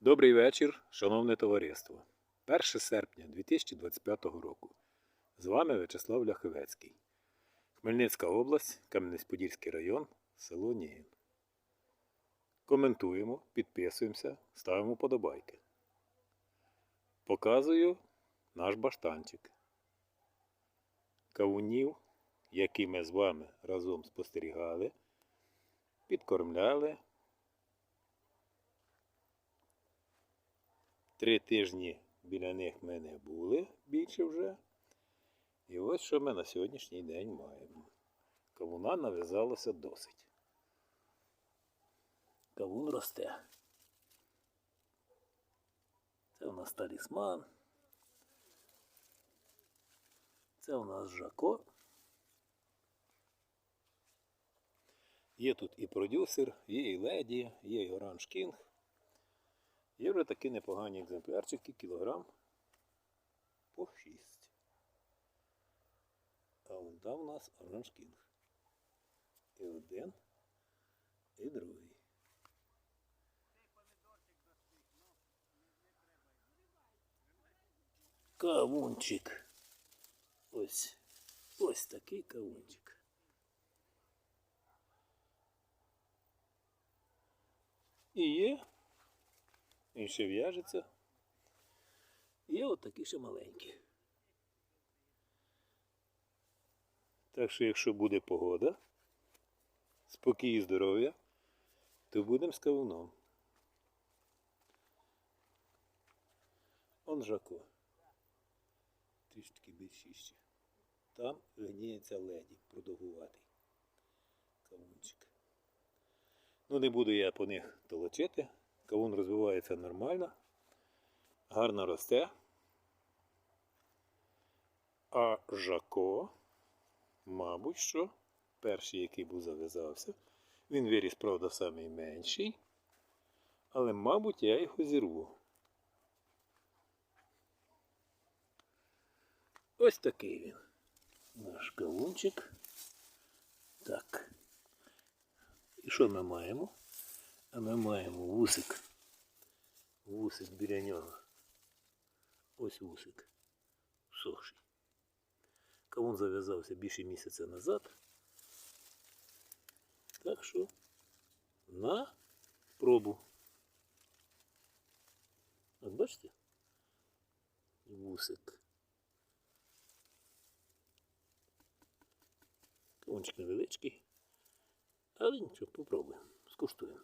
Добрий вечір, шановне товариство. 1 серпня 2025 року. З вами В'ячеслав Ляховецький. Хмельницька область, Кам'янець-Подільський район, село Нігін. Коментуємо, підписуємося, ставимо подобайки. Показую наш баштанчик. Кавунів, які ми з вами разом спостерігали, підкормляли. Три тижні біля них ми не були більше вже. І ось що ми на сьогоднішній день маємо. Кавуна нав'язалося досить. Кавун росте. Це у нас талісман. Це у нас Жако. Є тут і продюсер, є і леді, є і Оранж Кінг. Є вже такі непогані екземплярчики, кілограм по 6. А вон там у нас Оранж Кінг. І один, і другий. Кавунчик. Ось. Ось такий кавунчик. І є він ще в'яжеться. Є от такі ще маленькі. Так що, якщо буде погода, спокій і здоров'я, то будемо з кавуном. Он жако. Трішки більшіше. Там гніється леді, продовгуватий кавунчик. Ну, не буду я по них толочити. Кавун розвивається нормально, гарно росте. А Жако, мабуть, що перший, який був зав'язався, він виріс, правда, самий менший, але, мабуть, я його зірву. Ось такий він. Наш кавунчик. Так. І що ми маємо? А ми маємо вусик. Вусик біля нього. Ось вусик. Сохший. Кавун зав'язався більше місяця назад. Так що на пробу. От бачите? Вусик. Кавунчик невеличкий. Але нічого, попробуємо. Скуштуємо.